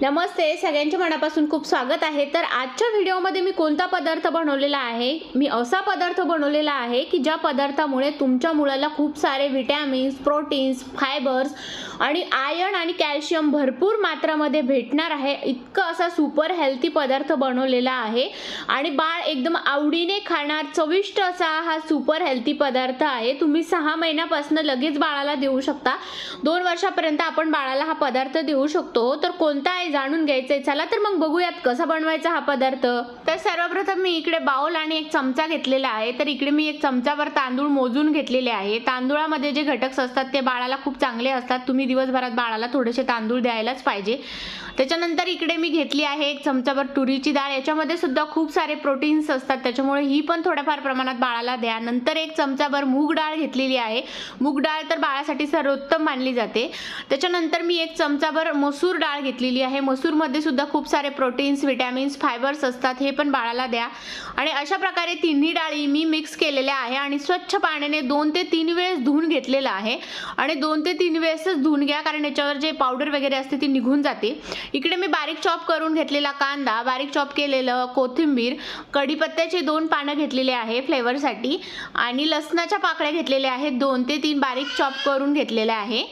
नमस्ते सगळ्यांच्या मनापासून खूप स्वागत आहे. तर आजच्या व्हिडिओमध्ये मी कोणता पदार्थ बनवलेला आहे? मी असा पदार्थ बनवलेला आहे की ज्या पदार्थामुळे तुमच्या मुलाला खूप सारे विटॅमिन्स प्रोटीन्स फायबर्स आणि आयर्न आणि कॅल्शियम भरपूर मात्रामध्ये भेटणार आहे. इतकं असा सुपर हेल्थी पदार्थ बनवलेला आहे. आणि बाळ एकदम आवडीने खाणार चविष्ट असा हा सुपर हेल्थी पदार्थ आहे. तुम्ही सहा महिन्यापासून लगेच बाळाला देऊ शकता. दोन वर्षापर्यंत आपण बाळाला हा पदार्थ देऊ शकतो. तर कोणता आहे जाणून घ्यायचंय. चला तर मग बघूयात कसा बनवायचा हा पदार्थ. तर सर्वप्रथम मी इकडे बाउल आणि एक चमचा घेतलेला आहे. तर इकडे मी एक चमचाभर तांदूळ मोजून घेतलेले आहे. तांदूळामध्ये जे घटक असतात ते बाळाला खूप चांगले असतात. तुम्ही दिवसभरात बाळाला थोडेसे तांदूळ द्यायलाच पाहिजे. त्याच्यानंतर इकडे मी घेतली आहे एक चमचाभर तुरीची डाळ. याच्यामध्ये सुद्धा खूप सारे प्रोटीन्स असतात. त्याच्यामुळे ही पण थोड्याफार प्रमाणात बाळाला द्या. नंतर एक चमचाभर मूग डाळ घेतलेली आहे. मूग डाळ तर बाळासाठी सर्वोत्तम मानली जाते. त्याच्यानंतर मी एक चमचाभर मसूर डाळ घेतलेली आहे. मसूरमध्ये सुद्धा खूप सारे प्रोटीन्स विटॅमिन्स फायबर्स असतात हे पण बाळाला द्या. आणि अशा प्रकारे तिन्ही डाळी मी मिक्स केलेल्या आहे आणि स्वच्छ पाण्याने दोन ते तीन वेळेस धुवून घेतलेलं आहे. आणि दोन ते तीन वेळेसच धुवून घ्या कारण याच्यावर जे पावडर वगैरे असते ती निघून जाते. इकडे मी बारीक चॉप करून घेतलेला कांदा बारीक चॉप केलेलं कोथिंबीर कढीपत्त्याचे दोन पानं घेतलेले आहे फ्लेवरसाठी. आणि लसणाच्या पाकळ्या घेतलेल्या आहेत दोन ते तीन बारीक चॉप करून घेतलेल्या आहे.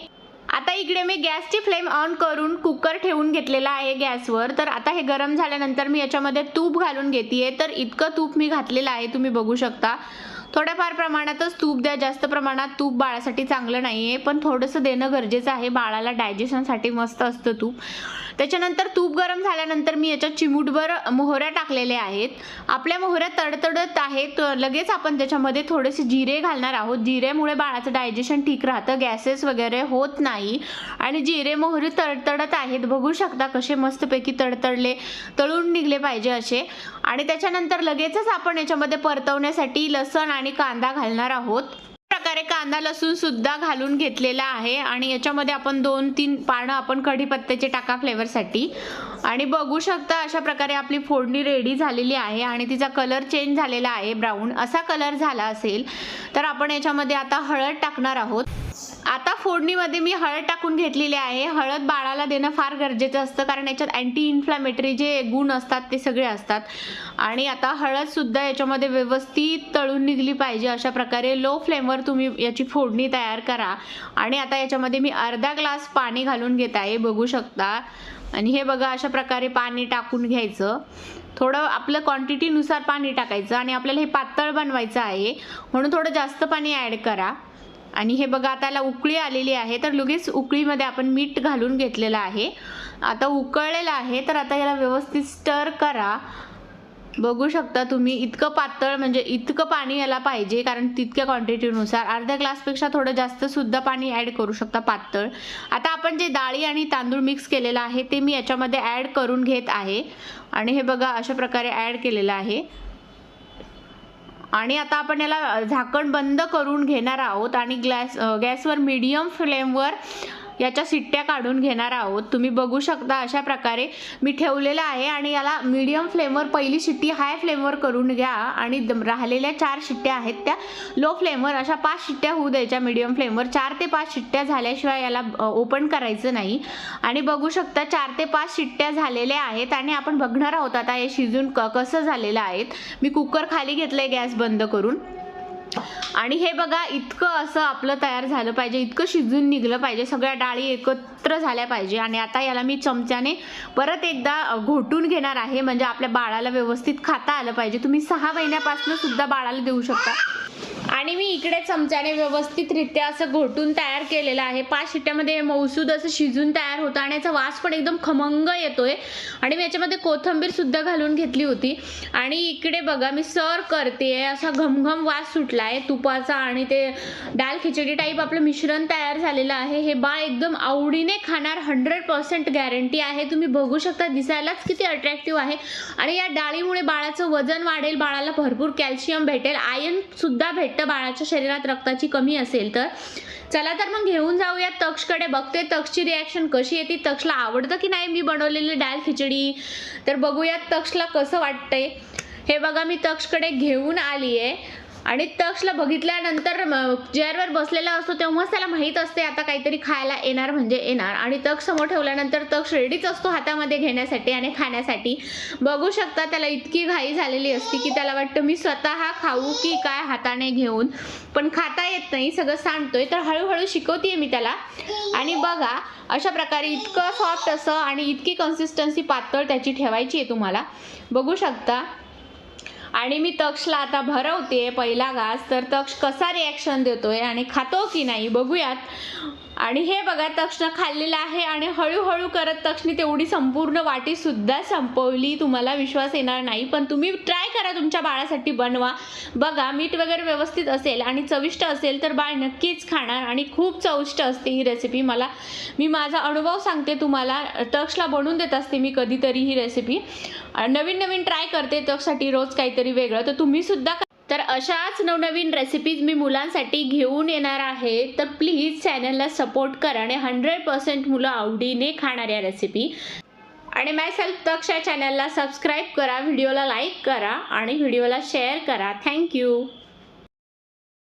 आता इकडे मी गॅसची फ्लेम ऑन करून कुकर ठेवून घेतलेला आहे गॅसवर. तर आता हे गरम झाल्यानंतर मी याच्यामध्ये तूप घालून घेते तर इतकं तूप मी घातलेलं आहे तुम्ही बघू शकता. थोड्याफार प्रमाणातच तूप द्या. जास्त प्रमाणात तूप बाळासाठी चांगलं नाही आहे पण थोडंसं देणं गरजेचं आहे. बाळाला डायजेशनसाठी मस्त असतं तूप. त्याच्यानंतर तूप गरम झाल्यानंतर मी याच्यात चिमूटभर मोहऱ्या टाकलेल्या आहेत. आपल्या मोहऱ्या तडतडत आहेत. लगेच आपण त्याच्यामध्ये थोडेसे जिरे घालणार आहोत. जिरेमुळे बाळाचं डायजेशन ठीक राहतं. गॅसेस वगैरे होत नाही. आणि जिरे मोहरी तडतडत आहेत. बघू शकता कसे मस्तपैकी तडतडले तळून निघले पाहिजे असे. आणि त्याच्यानंतर लगेचच आपण याच्यामध्ये परतवण्यासाठी लसण आणि कांदा घालणार आहोत. प्रकारे कांदा लसूण सुद्धा घालून घेतलेला आहे आणि याच्यामध्ये आपण दोन तीन पानं आपण कढीपत्त्याचे टाका फ्लेवरसाठी. आणि बघू शकता अशा प्रकारे आपली फोडणी रेडी झालेली आहे आणि तिचा कलर चेंज झालेला आहे ब्राऊन. असा कलर झाला असेल तर आपण याच्यामध्ये आता हळद टाकणार आहोत. आता फोडणीमध्ये मी हळद टाकून घेतलेली आहे. हळद बाळाला देणं फार गरजेचं असतं कारण याच्यात अँटी इन्फ्लॅमेटरी जे गुण असतात ते सगळे असतात. आणि आता हळदसुद्धा याच्यामध्ये व्यवस्थित तळून निघली पाहिजे अशा प्रकारे लो फ्लेमवर तुम्ही याची फोडणी तयार करा. आणि आता याच्यामध्ये मी अर्धा ग्लास पाणी घालून घेत आहे बघू शकता. आणि हे बघा अशा प्रकारे पाणी टाकून घ्यायचं. थोडं आपलं क्वांटिटीनुसार पाणी टाकायचं आणि आपल्याला हे पातळ बनवायचं आहे. म्हणून थोडं जास्त पाणी ॲड करा. आणि हे बघा आता याला उकळी आलेली आहे. तर लगेच उकळीमध्ये आपण मीठ घालून घेतलेलं आहे. आता उकळलेलं आहे तर आता याला व्यवस्थित स्टर करा. बघू शकता तुम्ही इतकं पातळ म्हणजे इतकं पाणी याला पाहिजे कारण तितक्या क्वांटिटीनुसार अर्ध्या ग्लासपेक्षा थोडं जास्तसुद्धा पाणी ॲड करू शकता पातळ. आता आपण जे डाळी आणि तांदूळ मिक्स केलेलं आहे ते मी याच्यामध्ये ॲड करून घेत आहे. आणि हे बघा अशा प्रकारे ॲड केलेलं आहे. आणि आता आपण याला झाकण बंद करून घेणार आहोत आणि ग्लॅस गॅसवर मीडियम फ्लेमवर याच्या सिट्ट्या काढून घेणार आहोत. तुम्ही बघू शकता अशा प्रकारे मी ठेवलेलं आहे आणि याला मीडियम फ्लेमवर पहिली शिट्टी हाय फ्लेमवर करून घ्या आणि राहिलेल्या चार शिट्ट्या आहेत त्या लो फ्लेमवर अशा पाच शिट्ट्या होऊ द्यायच्या मीडियम फ्लेमवर चार ते पाच शिट्ट्या झाल्याशिवाय याला ओपन करायचं नाही. आणि बघू शकता चार ते पाच शिट्ट्या झालेल्या आहेत आणि आपण बघणार आहोत आता हे शिजून क कसं झालेलं आहेत मी कुकर खाली घेतलं आहे गॅस बंद करून. आणि हे बघा इतकं असं आपलं तयार झालं पाहिजे इतकं शिजून निघलं पाहिजे सगळ्या डाळी एकत्र झाल्या पाहिजे. आणि आता याला मी चमच्याने परत एकदा घोटून घेणार आहे. म्हणजे आपल्या बाळाला व्यवस्थित खाता आलं पाहिजे. तुम्ही सहा महिन्यापासून सुद्धा बाळाला देऊ शकता. आणि मी इकडे चमच्याने व्यवस्थितरित्या असं घोटून तयार केलेलं आहे. पाच शिट्ट्यामध्ये मौसूद असं शिजून तयार होतं आणि याचा वास पण एकदम खमंग येतोय. आणि मी याच्यामध्ये कोथंबीर सुद्धा घालून घेतली होती. आणि इकडे बघा मी सर करते असा घमघम वास सुटला आहे तुपाचा आणि ते डाल खिचडी टाईप आपलं मिश्रण तयार झालेलं आहे. हे बाळ एकदम आवडीने खाणार हंड्रेड पर्सेंट गॅरंटी आहे. तुम्ही बघू शकता दिसायलाच किती अट्रॅक्टिव्ह आहे. आणि या डाळीमुळे बाळाचं वजन वाढेल बाळाला भरपूर कॅल्शियम भेटेल आयर्न सुद्धा भेटतं. बाळाच्या शरीरात रक्ताची कमी असेल तर? चला तर मग घेऊन जाऊया तक्षकडे. बघते तक्षची रिॲक्शन कशी येते तक्षला आवडतं की नाही मी बनवलेली डाळ खिचडी? तर बघूयात तक्षला कसं वाटतंय. हे बघा मी तक्षकडे घेऊन आली आहे आणि तक्षला बघितल्यानंतर चेअरवर बसलेला असतो तेव्हाच त्याला माहीत असते आता काहीतरी खायला येणार म्हणजे येणार. आणि तक्ष समोर ठेवल्यानंतर तक्ष रेडीच असतो हातामध्ये घेण्यासाठी आणि खाण्यासाठी. बघू शकता त्याला इतकी घाई झालेली असते की त्याला वाटतं मी स्वतः खाऊ की काय हाताने घेऊन? पण खाता येत नाही सगळं सांडतोय. तर हळूहळू शिकवते मी त्याला. आणि बघा अशा प्रकारे इतकं सॉफ्ट असं आणि इतकी कन्सिस्टन्सी पातळ त्याची ठेवायची आहे तुम्हाला. बघू शकता. आणि मी तक्षला आता भरवते पहिला घास तर तक्ष कसा रिॲक्शन देतोय आणि खातो की नाही बघूयात. आणि हे बघा तक्षण खाल्लेलं आहे आणि हळूहळू करत तक्षणी तेवढी संपूर्ण वाटी सुद्धा संपवली. तुम्हाला विश्वास येणार नाही पण तुम्ही ट्राय करा तुमच्या बाळासाठी बनवा. बघा मीठ वगैरे व्यवस्थित असेल आणि चविष्ट असेल तर बाळ नक्कीच खाणार आणि खूप चविष्ट असते ही रेसिपी मला. मी माझा अनुभव सांगते तुम्हाला. टक्सला बनवून देत असते मी कधीतरी ही रेसिपी नवीन नवीन ट्राय करते तक्षसाठी रोज काहीतरी वेगळं. तर तुम्हीसुद्धा तर अशाच नवनवीन रेसिपीज मी मुलांसाठी घेऊन येणार आहे. तर प्लीज चॅनलला सपोर्ट करा आणि हंड्रेड पर्सेंट मुलं आवडीने खाणाऱ्या रेसिपी आणि माय सेल्फ तक्ष चॅनलला सबस्क्राईब करा व्हिडिओला लाईक करा आणि व्हिडिओला शेअर करा. थँक्यू